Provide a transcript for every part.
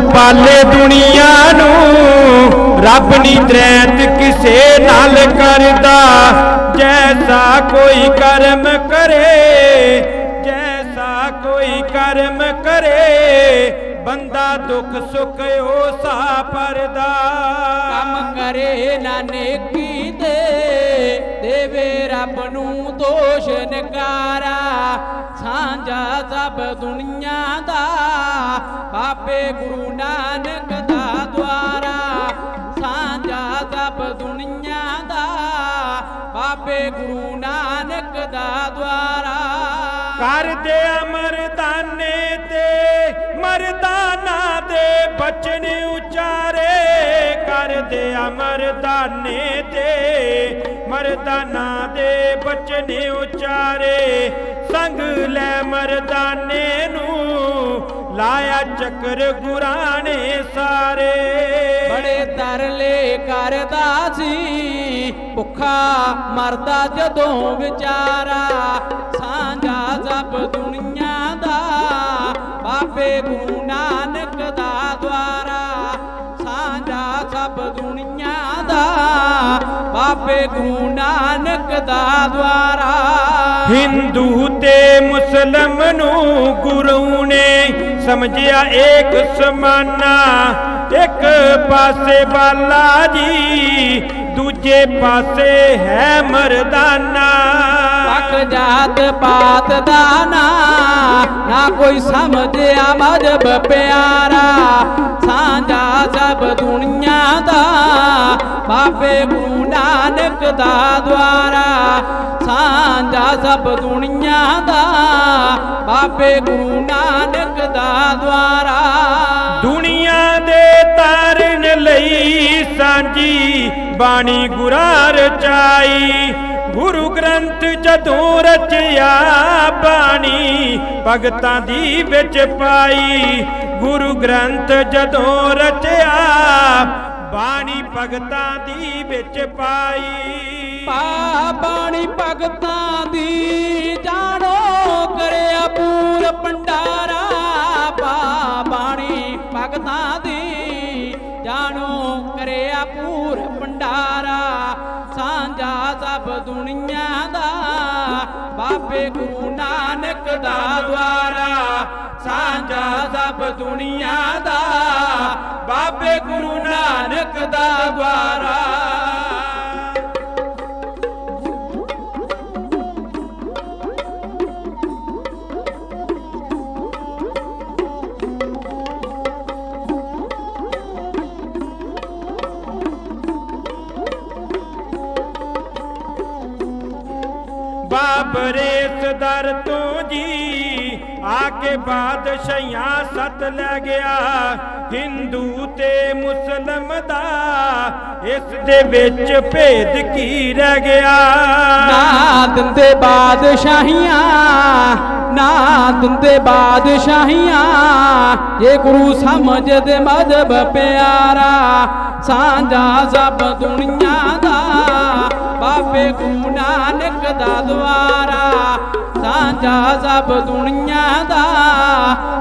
ਪਾਲੇ ਦੁਨੀਆ ਨੂੰ, ਰੱਬ ਨੀ ਤਰੈਤ ਕਿਸੇ ਨਾਲ ਕਰਦਾ। ਜੈਸਾ ਕੋਈ ਕਰਮ ਕਰੇ, ਜੈਸਾ ਕੋਈ ਕਰਮ ਕਰੇ, ਬੰਦਾ ਦੁੱਖ ਸੁਖ ਓਸਾ ਪਰਦਾ ਕੰਮ ਕਰੇ ਨਾ ਨੇਕੀ ਦੇ ਦੇਵੇ ਰੱਬ ਨੂੰ ਦੋਸ਼ ਨਕਾਰਾ। ਸਾਂਝਾ ਸਭ ਦੁਨੀਆ ਦਾ ਬਾਬੇ ਗੁਰੂ ਨਾਨਕ ਦਾ ਦੁਆਰਾ ਸਾਂਝਾ ਸਭ ਦੁਨੀਆ ਦਾ। ਬਾਬੇ ਗੁਰੂ ਨਾਨਕ ਦਾ ਦੁਆਰਾ। ਕਰਦੇ ਅਮਰਦਾਨੇ ਤੇ ਮਰਦਾਨਾ ਦੇ ਬਚਨ ਉਚਾਰੇ। ਕਰਦੇ ਅਮਰਦਾਨੇ ਤੇ ਮਰਦਾਨਾ ਦੇ ਬਚਨ ਉਚਾਰੇ। ਸੰਗ ਲੈ ਮਰਦਾਨੇ ਨੂੰ ਲਾਇਆ ਚੱਕਰ ਗੁਰਾਣੇ ਸਾਰੇ। ਬੜੇ ਤਰਲੇ ਕਰਦਾ ਸੀ, ਭੁੱਖਾ ਮਰਦਾ ਜਦੋਂ ਵਿਚਾਰਾ। ਸਾਂਝਾ ਜਪ ਦੁਨੀਆ ਬਾਬੇ ਗੁਰੂ ਨਾਨਕ ਦਾ ਦਵਾਰਾ ਹਿੰਦੂ ਤੇ ਮੁਸਲਮ ਨੂੰ ਗੁਰੂ ਨੇ ਸਮਝਿਆ ਏਕ ਸਮਾਨਾ। ਇੱਕ ਪਾਸੇ ਬਾਲਾ ਜੀ ਦੂਜੇ ਪਾਸੇ ਹੈ ਮਰਦਾਨਾ। ਪੱਖ ਜਾਤ ਪਾਤ ਦਾ ਨਾ। ਨਾ ਕੋਈ ਸਮਝਿਆ ਮਜਬ ਪਿਆਰਾ, ਸਾਂਝਾ ਸਭ ਦੁਨੀਆ ਦਾ, ਬਾਬੇ ਗੁਰੂ ਨਾਨਕ ਦਾ ਦੁਆਰਾ, ਸਾਂਝਾ ਸਭ ਦੁਨੀਆ ਦਾ, ਬਾਬੇ ਗੁਰੂ ਨਾਨਕ ਦਾ ਦੁਆਰਾ। ਦੁਨੀਆ ਦੇ ਤਾਰਨ ਲਈ ਸਾਂਝੀ ਬਾਣੀ ਗੁਰਾ ਰਚਾਈ ਗੁਰੂ ਗ੍ਰੰਥ ਜਦੋਂ ਰਚਿਆ ਭਗਤਾਂ ਦੀ ਵਿੱਚ ਪਾਈ ਗੁਰੂ ਗ੍ਰੰਥ ਜਦੋਂ ਰਚਿਆ, ਬਾਣੀ ਭਗਤਾਂ ਦੀ ਵਿੱਚ ਪਾਈ। ਪਾ ਬਾਣੀ ਭਗਤਾਂ ਦੀ ਜਾਣੋ ਕਰਿਆ ਪੂਰ ਭੰਡਾਰਾ, ਪਾ ਬਾਣੀ ਭਗਤਾਂ ਦੀ ਜਾਣੋ ਕਰਿਆ ਪੂਰ ਭੰਡਾਰਾ, ਸਾਂਝਾ ਸਭ ਦੁਨੀਆ ਬਾਬੇ ਗੁਰੂ ਨਾਨਕ ਦਾ ਦਵਾਰਾ ਸਾਂਝਾ ਸਭ ਦੁਨੀਆ ਦਾ ਬਾਬੇ ਗੁਰੂ ਨਾਨਕ ਦਾ ਦਵਾਰਾ ਬਾਬਰੇ ਸਦਰ ਤੋਂ ਜੀ ਆ ਕੇ ਬਾਦਸ਼ਾਹਾਂ ਸਤ ਲੈ ਗਿਆ। ਹਿੰਦੂ ਤੇ ਮੁਸਲਮ ਦਾ ਇਸ ਦੇ ਵਿੱਚ ਭੇਦ ਕੀ ਰਹਿ ਗਿਆ? ਨਾ ਦਿੰਦੇ ਬਾਦਸ਼ਾਹੀਆਂ, ਨਾ ਦਿੰਦੇ ਬਾਦਸ਼ਾਹੀਆਂ। ਜੇ ਗੁਰੂ ਸਮਝਦੇ ਮذਹਬ ਪਿਆਰਾ, ਸਾਂਝਾ ਸਭ ਦੁਨੀਆ ਦਾ, ਬਾਬੇ ਗੁਰੂ ਨਾਨਕ ਦਾ ਦਵਾਰਾ ਸਾਂਝਾ ਸਭ ਦੁਨੀਆ ਦਾ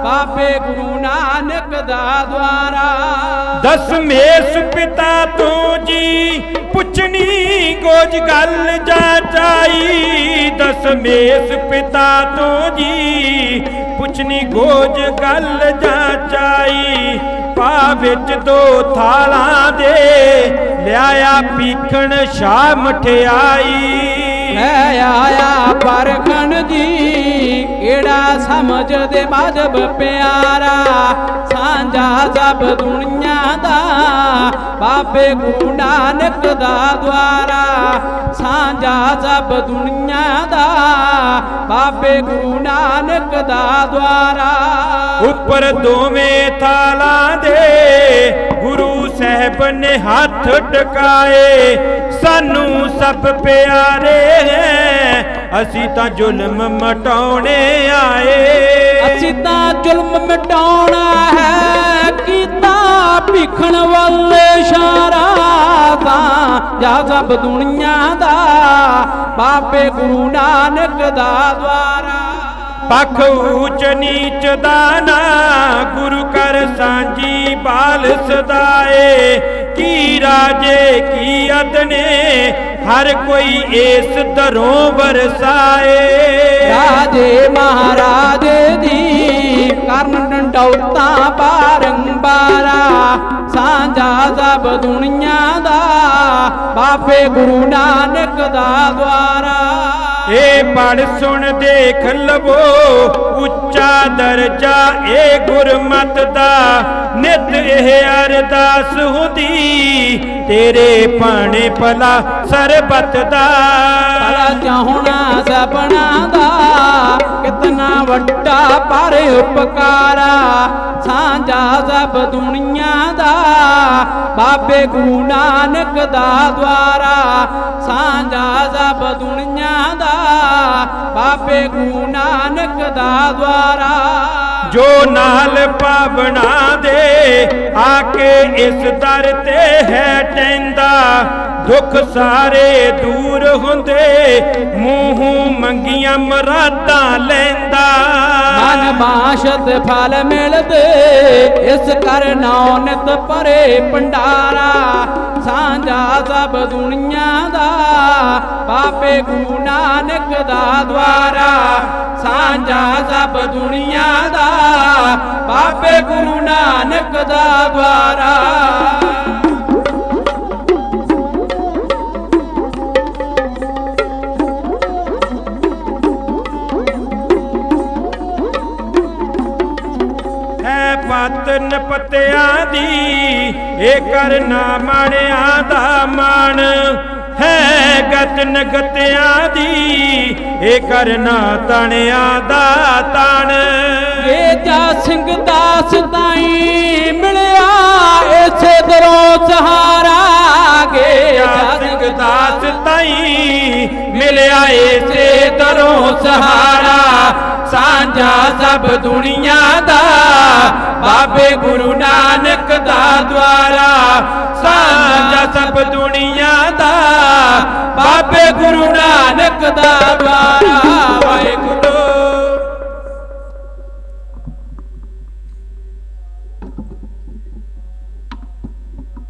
ਬਾਬੇ ਗੁਰੂ ਨਾਨਕ ਦਾ ਦਵਾਰਾ ਦਸਮੇਸ਼ ਪਿਤਾ ਤੋਂ ਜੀ ਪੁੱਛਣੀ ਗੋਜ ਗੱਲ ਜਾਚਾਈ ਦਸਮੇਸ਼ ਪਿਤਾ ਤੋਂ ਜੀ ਪੁੱਛਣੀ ਗੋਜ ਗੱਲ ਜਾਚਾਈ ਪਾ ਵਿੱਚ ਦੋ ਥਾਲਾਂ ਦੇ ਲਿਆਇਆ ਪੀਖਣ ਸ਼ਾ ਮਠਿਆਈ। ਹੈ ਆਇਆ ਪਰਖਣ ਜੀ ਕਿਹੜਾ ਸਮਝਦੇ ਮਜਬ ਪਿਆਰਾ? ਸਾਂਝਾ ਸਭ ਦੁਨੀਆ ਦਾ ਬਾਬੇ ਗੁਰੂ ਨਾਨਕ ਦਾ ਦਵਾਰਾ ਸਾਂਝਾ ਸਭ ਦੁਨੀਆ ਦਾ ਬਾਬੇ ਗੁਰੂ ਨਾਨਕ ਦਾ ਦਵਾਰਾ ਉੱਪਰ ਦੋਵੇਂ ਥਾਲਾਂ ਦੇ ਗੁਰੂ ਸਾਹਿਬ ਨੇ ਹੱਥ ਟਿਕਾਏ। ਸਾਨੂੰ ਸਭ ਪਿਆਰੇ ਅਸੀਂ ਤਾਂ ਜ਼ੁਲਮ ਮਟਾਉਣੇ ਆਏ। ਅਸੀਂ ਤਾਂ ਜ਼ੁਲਮ ਮਿਟਾਉਣਾ ਹੈ ਕੀਤਾ ਭਿਖਣ ਵੱਲ ਇਸ਼ਾਰਾ ਤਾਂ ਜਾ ਸਭ ਦੁਨੀਆ ਦਾ ਬਾਬੇ ਗੁਰੂ ਨਾਨਕ ਦਾ ਦਵਾਰਾ ਪੱਖ ਊਚ ਨੀਚ ਦਾ ਨਾ ਗੁਰੂ ਕਰ ਸਾਂਝੀ ਬਾਲ ਸਦਾਏ ਕੀ ਰਾਜੇ ਕੀ ਅਦਨੇ ਹਰ ਕੋਈ ਇਸ ਦਰੋਂ ਵਰਸਾਏ। ਰਾਜੇ ਮਹਾਰਾਜ ਦੀ ਕਰਨ ਡੰਡੌਤਾਂ ਬਾਰੰਬਾਰਾ ਸਾਂਝਾ ਸਭ ਦੁਨੀਆ ਦਾ, ਬਾਬੇ ਗੁਰੂ ਨਾਨਕ ਦਾ ਪੜ ਸੁਣ ਦੇਖ ਲਵੋ, ਉੱਚਾ ਦਰਜਾ ਏ ਗੁਰਮਤ ਦਾ। ਨਿਤ ਇਹ ਅਰਦਾਸ ਹੁੰਦੀ, ਤੇਰੇ ਪਾਣੇ ਭਲਾ ਸਰਬਤ ਦਾ। ਭਲਾ ਚਾਹੁਣਾ ਸਪਨਾ ਦਾ? ਕਿਤਨਾ ਵੱਡਾ ਪਰ ਉਪਕਾਰਾ। ਸਾਂਝਾ ਸਭ ਦੁਨੀਆ ਦਾ। ਬਾਬੇ ਗੁਰੂ ਨਾਨਕ ਦਾ ਦਵਾਰਾ ਸਾਂਝਾ ਸਭ ਦੁਨੀਆ ਬਾਬੇ ਗੁਰੂ ਨਾਨਕ ਦਾ ਦਵਾਰਾ ਜੋ ਨਾਲ ਪਾਵਣਾ ਦੇ ਆ ਕੇ ਇਸ ਦਰ ਤੇ ਹੈ ਟੈਂਦਾ। ਦੁੱਖ ਸਾਰੇ ਦੂਰ ਹੁੰਦੇ ਮੂੰਹੋਂ ਮੰਗੀਆਂ ਮਰਾਦਾਂ ਲੈਂਦਾ। ਮਨ ਬਾਸ਼ਤ ਫਲ ਮਿਲਦੇ ਇਸ ਕਰ ਨਿਤ ਪਰੇ ਭੰਡਾਰਾ। ਸਾਂਝਾ ਸਭ ਦੁਨੀਆ ਦਾ। ਬਾਬੇ ਗੁਰੂ ਨਾਨਕ ਦਾ ਦਵਾਰਾ ਸਾਂਝਾ ਸਭ ਦੁਨੀਆ ਦਾ। ਬਾਬੇ ਗੁਰੂ ਨਾਨਕ ਦਾ ਦਵਾਰਾ ਹੈ ਪਤਨ ਪਤਿਆਂ ਦੀ ਇਹ ਕਰਨਾ ਮਾਣਿਆਂ ਦਾ ਮਾਣ ਹੈ ਗਤਨ ਗਤਿਆਂ ਦੀ। ਇਹ ਕਰਨਾ ਤਣਿਆਂ ਦਾ ਤਣ। ਇਹ ਜਾ ਸਿੰਘ ਦਾਸ ਤਾਈ ਮਿਲਿਆ ਇਸੇ ਦਰੋਂ ਸਹਾਰਾ ਗੇ ਜਾ ਸਿੰਘ ਦਾਸ ਤਾਈ ਮਿਲਿਆ ਏਸੇ ਦਰੋਂ ਸਹਾਰਾ। ਸਾਂਝਾ ਸਭ ਦੁਨੀਆ ਦਾ ਬਾਬੇ ਗੁਰੂ ਨਾਨਕ ਦਾ ਦਵਾਰਾ ਸਾਂਝਾ ਸਭ ਦੁਨੀਆ ਦਾ ਬਾਬੇ ਗੁਰੂ ਨਾਨਕ ਦਾ ਵਾਹਿਗੁਰੂ